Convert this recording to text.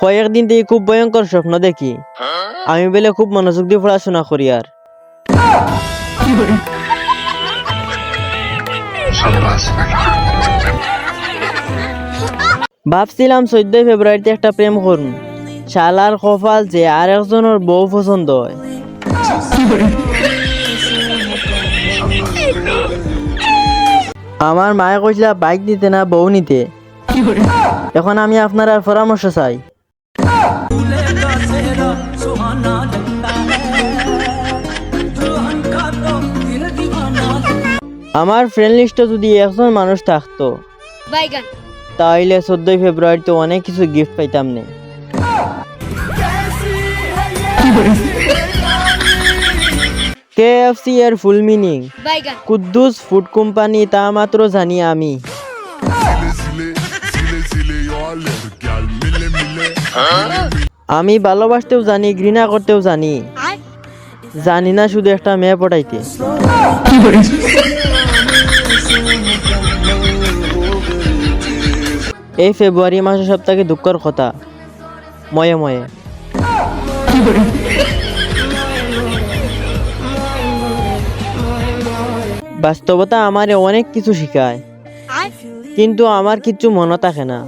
কয়েকদিন থেকে খুব ভয়ঙ্কর স্বপ্ন দেখি। আমি বেলে খুব মনোযোগ দিয়ে পড়াশোনা করি আর। ভাবছিলাম চোদ্দই ফেব্রুয়ারিতে একটা প্রেম করুন। শালার কপাল যে আর একজনের বউ পছন্দ হয়। আমার মায়ে কইছিল, বাইক নিতে না, বউ নিতে। এখন আমি আপনার পরামর্শ চাই। আমার ফ্রেন্ড লিস্টে যদি একজন মানুষ থাকতো তাহলে চোদ্দই ফেব্রুয়ারিতে অনেক কিছু গিফট পাইতাম না। কেএফসি এর full meaning Kuddus food company তা মাত্র জানি আমি। আমি ভালোবাসতেও জানি, ঘৃণা করতেও জানি। জানি না শুধু একটা মেয়ে পটাইতে। এই ফেব্রুয়ারি মাসের সপ্তাহে দুঃখের কথা। ময়ে ময়ে। বাস্তবতা আমারে অনেক কিছু শিখায়। কিন্তু আমার কিছু মনে থাকে না।